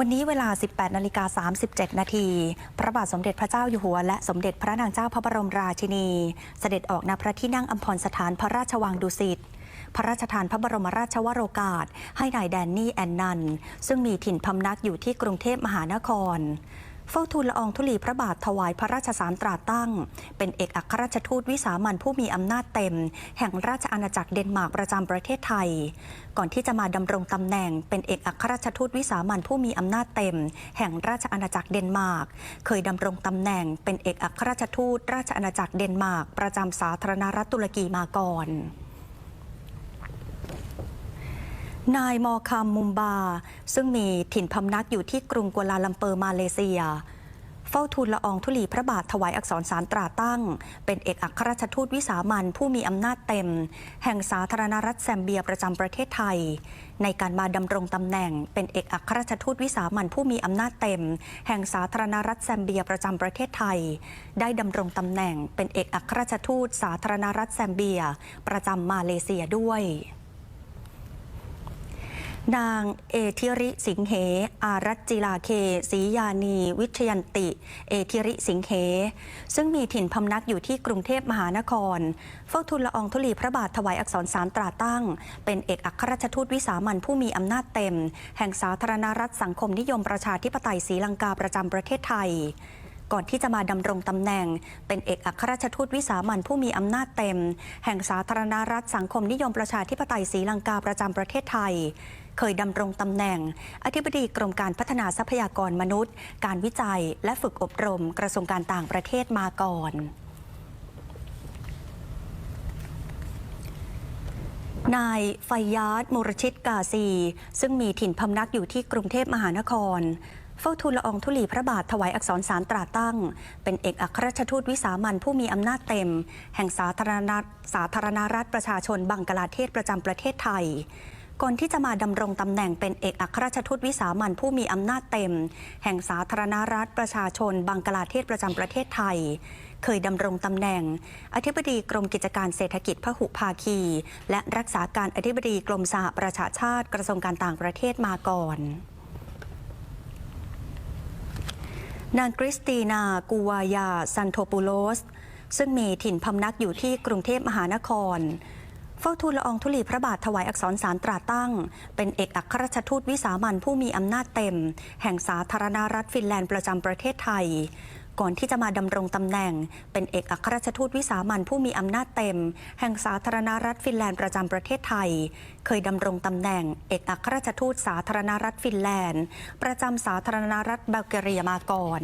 วันนี้เวลา 18นาฬิกา37 นาที พระบาทสมเด็จพระเจ้าอยู่หัว และสมเด็จพระนางเจ้าพระบรมราชินี เสด็จออกณพระที่นั่งอัมพรสถานพระราชวังดุสิตพระราชทานพระบรมราชวโรกาส ให้นายแดนนี่แอนนัน ซึ่งมีถิ่นพำนักอยู่ที่กรุงเทพมหานคร เฝ้าทูลละอองธุลีพระบาทถวายพระราชสารตราตั้ง เป็นเอกอัครราชทูตวิสามันผู้มีอำนาจเต็ม แห่งราชอาณาจักรเดนมาร์กประจำประเทศไทย ก่อนที่จะมาดำรงตำแหน่ง เป็นเอกอัครราชทูตวิสามันผู้มีอำนาจเต็ม แห่งราชอาณาจักรเดนมาร์กเคยดำรงตำแหน่ง เป็นเอกอัครราชทูตราชอาณาจักรเดนมาร์กประจำสาธารณรัฐตุรกีมาก่อน นายมอคามมุมบา ซึ่งมีถิ่นพำนักอยู่ที่กรุงกัวลาลัมเปอร์มาเลเซีย เฝ้าทูลละอองธุลีพระบาทถวายอักษรสารตราตั้ง เป็นเอกอัครราชทูตวิสามันผู้มีอำนาจเต็ม แห่งสาธารณรัฐแซมเบียประจำประเทศไทย ในการมาดำรงตำแหน่ง เป็นเอกอัครราชทูตวิสามันผู้มีอำนาจเต็ม แห่งสาธารณรัฐแซมเบียประจำประเทศไทย ได้ดำรงตำแหน่ง เป็นเอกอัครราชทูตสาธารณรัฐแซมเบีย ประจำมาเลเซียด้วย นางเอธิริสิงเห อารัจจิลาเคศรียานี วิทยันติ เอธิริสิงเห ซึ่งมีถิ่นพำนักอยู่ที่กรุงเทพมหานคร เฝ้าทูลละอองธุลีพระบาทถวายอักษรสารตราตั้ง เป็นเอกอัครราชทูตวิสามันผู้มีอำนาจเต็ม แห่งสาธารณรัฐสังคมนิยมประชาธิปไตยศรีลังกาประจำประเทศไทยก่อนที่จะมาดำรงตำแหน่ง เป็นเอกอัครราชทูตวิสามันผู้มีอำนาจเต็ม แห่งสาธารณรัฐสังคมนิยมประชาธิปไตยศรีลังกาประจำประเทศไทย เคยดำรงตำแหน่ง อธิบดีกรมการพัฒนาทรัพยากรมนุษย์ การวิจัย และฝึกอบรมกระทรวงการต่างประเทศมาก่อนนายไฟยาดมุรชิตกาซี ซึ่งมีถิ่นพำนักอยู่ที่กรุงเทพมหานคร เฝ้าทูลละอองธุลีพระบาทถวายอักษรสารตราตั้ง เป็นเอกอัครราชทูตวิสามันผู้มีอำนาจเต็ม แห่งสาธารณสาธารณรัฐประชาชนบังกลาเทศประจำประเทศไทย ก่อนที่จะมาดำรงตำแหน่งเป็นเอกอัครราชทูตวิสามันผู้มีอำนาจเต็ม แห่งสาธารณรัฐประชาชน บังกลาเทศประจำประเทศไทย เคยดำรงตำแหน่ง อธิบดีกรมกิจการเศรษฐกิจพหุภาคี และรักษาการอธิบดีกรมสหประชาชาติกระทรวงการต่างประเทศมาก่อนนางคริสตินา กูวายา ซันโทปูโลส ซึ่งมีถิ่นพำนักอยู่ที่กรุงเทพมหานคร เฝ้าทูลละอองธุลีพระบาทถวายอักษรสารตราตั้ง เป็นเอกอัครราชทูตวิสามันผู้มีอำนาจเต็ม แห่งสาธารณรัฐฟินแลนด์ประจำประเทศไทย ก่อนที่จะมาดำรงตำแหน่ง เป็นเอกอัครราชทูตวิสามันผู้มีอำนาจเต็ม แห่งสาธารณรัฐฟินแลนด์ประจำประเทศไทย เคยดำรงตำแหน่ง เอกอัครราชทูตสาธารณรัฐฟินแลนด์ ประจำสาธารณรัฐบัลแกเรียมาก่อน